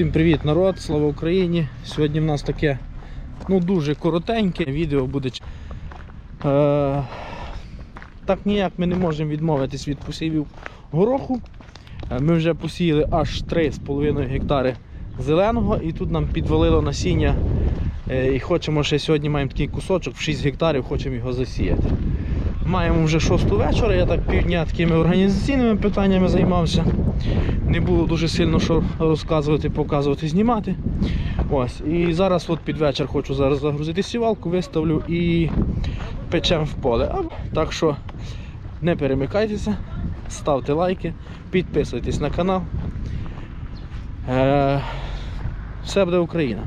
Всім привіт, народ! Слава Україні! Сьогодні в нас таке ну, дуже коротеньке відео буде. Е, так ніяк ми не можемо відмовитись від посівів гороху. Е, Ми вже посіяли аж 3,5 гектари зеленого і тут нам підвалило насіння. Е, І хочемо ще сьогодні маємо такий кусочок в 6 гектарів, хочемо його засіяти. Маємо вже 6 вечора, я так півдня такими організаційними питаннями займався. Не було дуже сильно що розказувати, показувати, знімати. Ось. І зараз от під вечір хочу зараз загрузити сівалку, виставлю і печем в поле. Так що не перемикайтеся, ставте лайки, підписуйтесь на канал. Е, все буде Україна.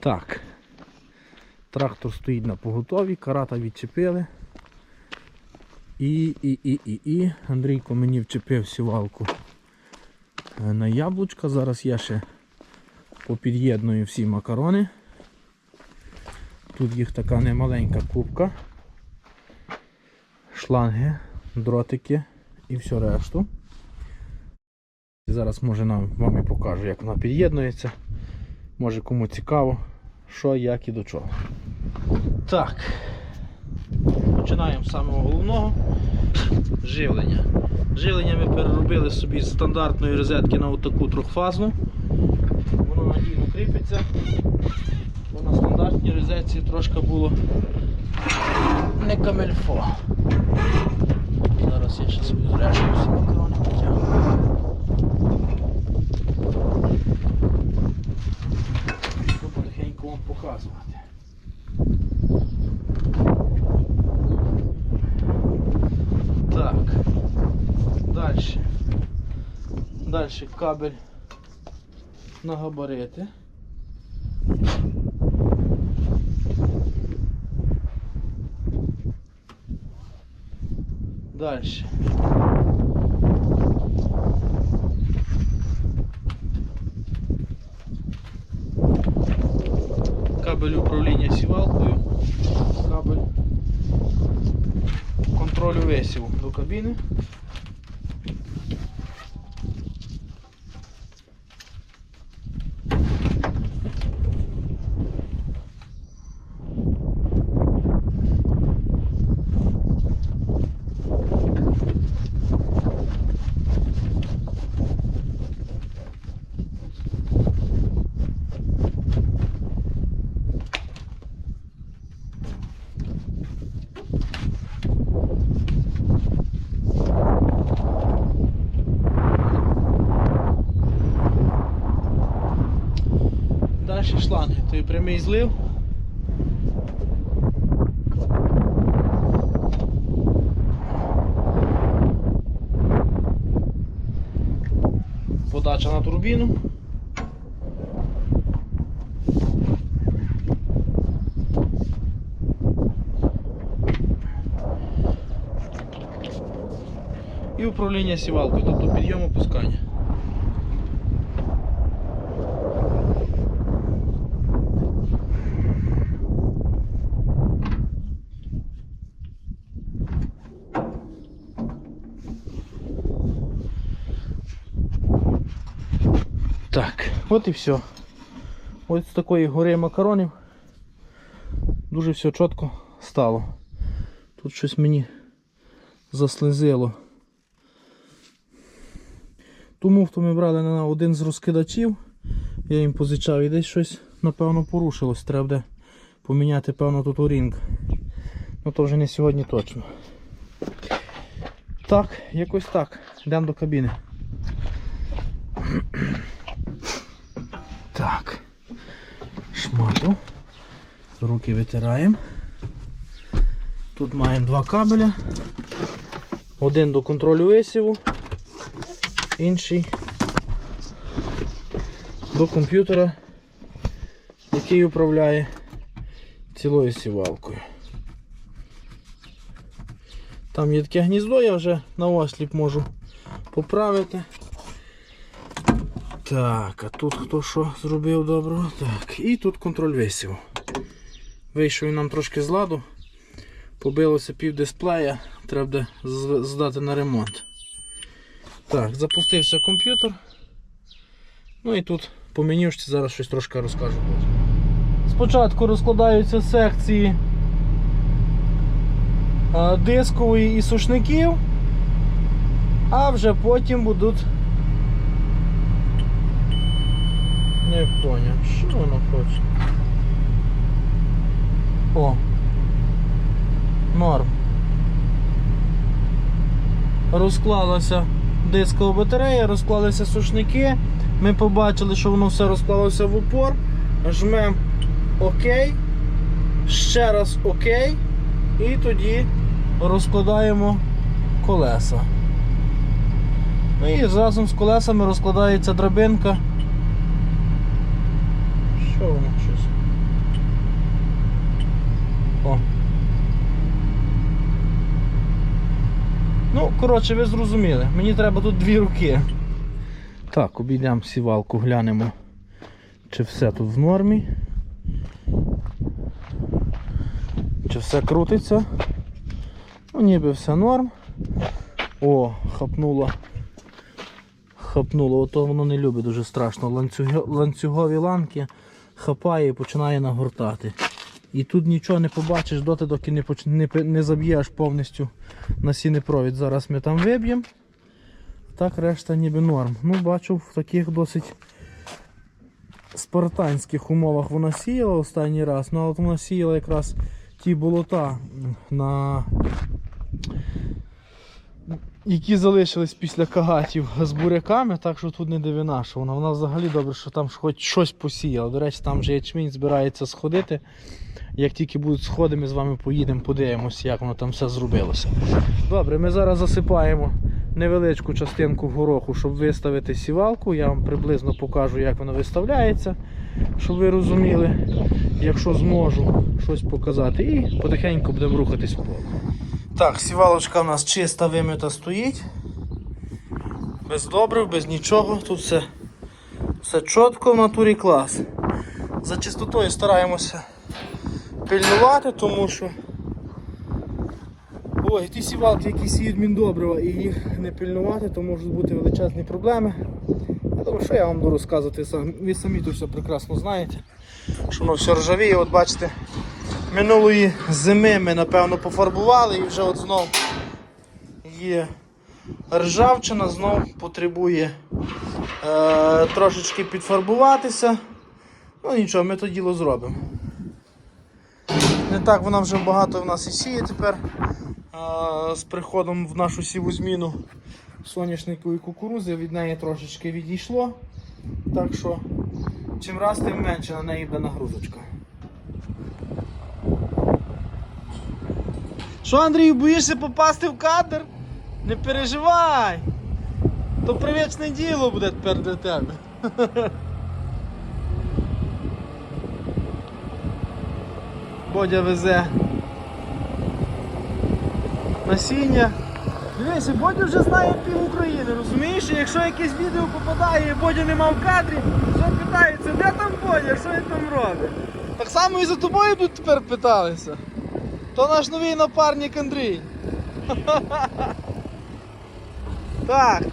Так. Трактор стоїть на поготові, карата відчепили. І, і, і, і, і. Андрійко мені вчепив сівалку е, на яблучка. Зараз я ще попід'єдную всі макарони. Тут їх така немаленька кубка, шланги, дротики і все решту. Зараз може нам вам і покажу, як вона під'єднується. Може кому цікаво, що, як і до чого. Так. Починаємо з самого головного живлення. Живлення ми переробили собі з стандартної розетки на отаку трьохфазну. Воно надійно кріпиться. Бо на стандартній розетці трошки було не камельфо. Зараз я ще свою зрешту всі макарони потягну. Потихеньку вам показувати. Так. Дальше. Дальше кабель на габарити. Дальше. Кабель управління сівалкою. Кабель контролю весіву до кабіни. Далі шланги, той прямий злив. Подача на турбіну. І управління сівалкою, тобто підйом опускання. Так, от і все. Ось з такої гори макаронів дуже все чітко стало. Тут щось мені заслизило. Ту муфту ми брали на один з розкидачів. Я їм позичав і десь щось, напевно, порушилось. Треба буде поміняти, певно, тут орінг. Ну то вже не сьогодні точно. Так, якось так. Йдемо до кабіни. Так. Шмату. Руки витираємо. Тут маємо два кабеля. Один до контролю висіву, інший до комп'ютера, який управляє цілою сівалкою. Там є таке гніздо, я вже на осліп можу поправити. Так, а тут хто що зробив доброго? Так, і тут контроль висіву. Вийшов він нам трошки з ладу. Побилося пів дисплея, треба здати на ремонт. Так, запустився комп'ютер. Ну і тут по менюшці зараз щось трошки розкажу. Спочатку розкладаються секції а, дискової і сушників, а вже потім будуть. Не поняв, що воно хоче. О. Норм. Розклалася дискова батарея, розклалися сушники. Ми побачили, що воно все розклалося в упор. Жмемо ОК. Ще раз ОК. І тоді розкладаємо колеса. Ну і разом з колесами розкладається драбинка. Що воно щось? О. Ну, коротше, ви зрозуміли. Мені треба тут дві руки. Так, обійдемо сівалку, глянемо, чи все тут в нормі. Чи все крутиться. Ну, ніби все норм. О, хапнуло. Хапнуло, ото воно не любить дуже страшно. Ланцюги, ланцюгові ланки хапає і починає нагортати. І тут нічого не побачиш доти, доки не, поч... не, не заб'єш повністю насінний провід. Зараз ми там виб'ємо. Так, решта ніби норм. Ну, бачу, в таких досить спартанських умовах вона сіяла останній раз. Ну, а от вона сіяла якраз ті болота, на... які залишились після кагатів з буряками, так що тут не дивина, що вона. Вона взагалі добре, що там хоч щось посіяла. До речі, там вже ячмінь збирається сходити. Як тільки будуть сходи, ми з вами поїдемо, подивимося, як воно там все зробилося. Добре, ми зараз засипаємо невеличку частинку гороху, щоб виставити сівалку. Я вам приблизно покажу, як воно виставляється, щоб ви розуміли, якщо зможу щось показати. І потихеньку будемо рухатись в поле. Так, сівалочка у нас чиста вимита стоїть. Без добрив, без нічого. Тут все, все чітко в натурі клас. За чистотою стараємося пильнувати, тому що ой, ті сівалки, які сіють міндобрива і їх не пильнувати, то можуть бути величезні проблеми. Я думаю, що я вам буду розказувати. Ви самі то все прекрасно знаєте. Що воно все ржавіє, от бачите, минулої зими ми напевно пофарбували і вже от знов є ржавчина, знов потребує е, трошечки підфарбуватися. Ну нічого, ми то діло зробимо. Не так вона вже багато в нас і сіє тепер. А, з приходом в нашу сіву зміну соняшнику і кукурузи від неї трошечки відійшло. Так що чим раз, тим менше на неї буде нагрузочка. Що, Андрій, боїшся попасти в кадр? Не переживай! То привічне діло буде тепер для тебе. Бодя везе насіння. Дивися, Бодя вже знає пів України, розумієш? І якщо якесь відео попадає і Бодя нема в кадрі, що питається, де там Бодя, що він там робить? Так само і за тобою тут тепер питалися. То наш новий напарник Андрій. Так.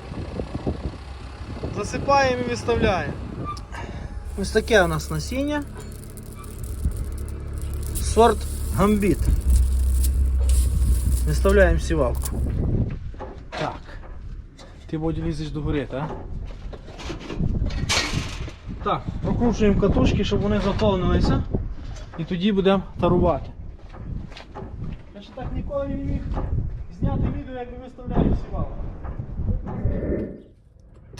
Засипаємо і виставляємо. Ось таке у нас насіння. Сорт гамбіт. Виставляємо сівалку. Так. Ти боді лізеш до гори, так? Так, прокручуємо катушки, щоб вони заповнилися. І тоді будемо тарувати. Так ніколи не міг зняти відео, як ми виставляємо сівалку.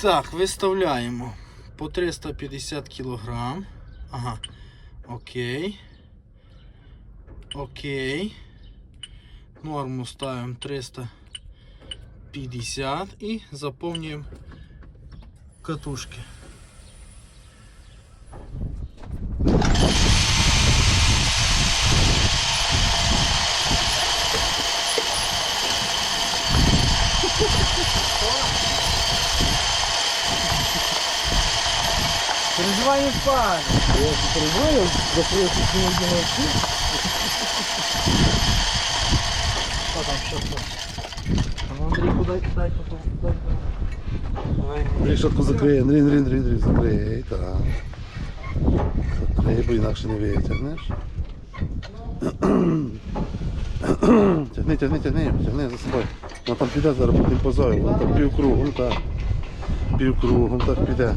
Так, виставляємо по 350 кг. Ага. Окей. Окей. Норму ставимо 350 і заповнюємо катушки. Переживай не спать. Я не переживаю, закрою сегодня ночи. Что там, что? Ну, Андрей, куда дай потом. Рішотку закриє, рін, рін, рін, рін, закриє, так. Закриє, бо інакше не витягнеш. Тягни, тягни, тягни, тягни за собою. Вона там піде зараз по тим позою, вона там півкругом, так. Півкругом так піде.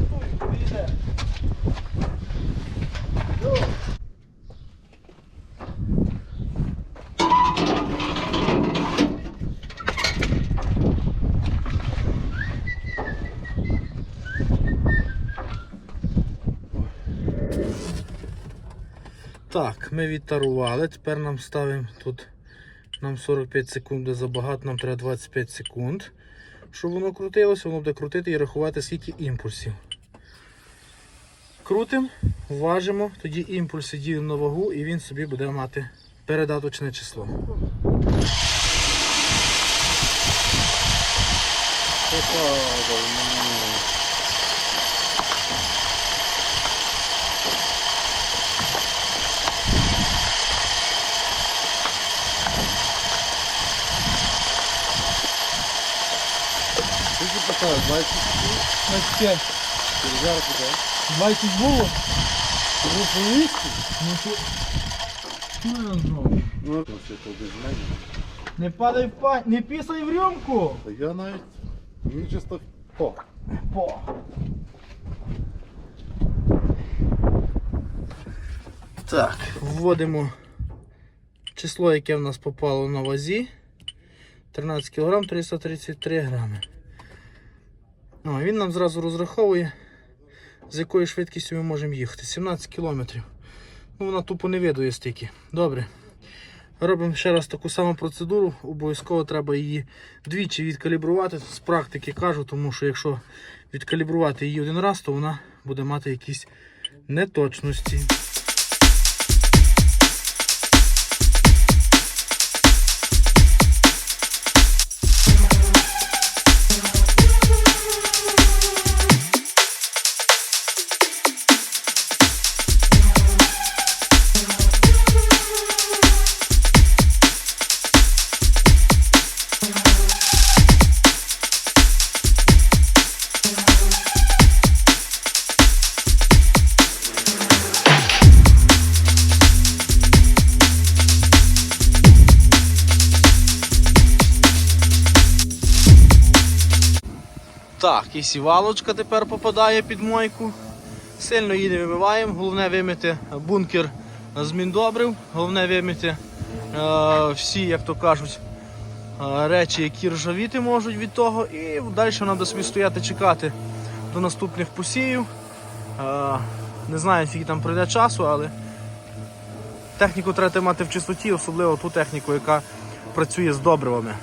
Ми відтарували. Тепер нам ставимо тут нам 45 секунд буде забагато, нам треба 25 секунд. Щоб воно крутилося, воно буде крутити і рахувати скільки імпульсів. Крутимо, важимо, тоді імпульси ділимо на вагу і він собі буде мати передаточне число. Скільки 20? 25. Зараз буде. 20 було? Тому по місці? Ну що? Що я знову? Ну, це то без мене. Не падай в па... не пісай в рюмку! Та я навіть мені чисто о. По. Так, вводимо число, яке в нас попало на вазі. 13 кг 333 грами. О, він нам зразу розраховує, з якою швидкістю ми можемо їхати. 17 км. Ну, вона тупо не видує стільки. Добре. Робимо ще раз таку саму процедуру. Обов'язково треба її двічі відкалібрувати. З практики кажу, тому що якщо відкалібрувати її один раз, то вона буде мати якісь неточності. І сівалочка тепер попадає під мойку. Сильно її не вимиваємо. Головне вимити бункер з міндобрив, головне вимити е, всі, як то кажуть, е, речі, які ржавіти можуть від того. І далі буде собі стояти чекати до наступних посівів. Е, не знаю, скільки там пройде часу, але техніку треба мати в чистоті, особливо ту техніку, яка працює з добривами.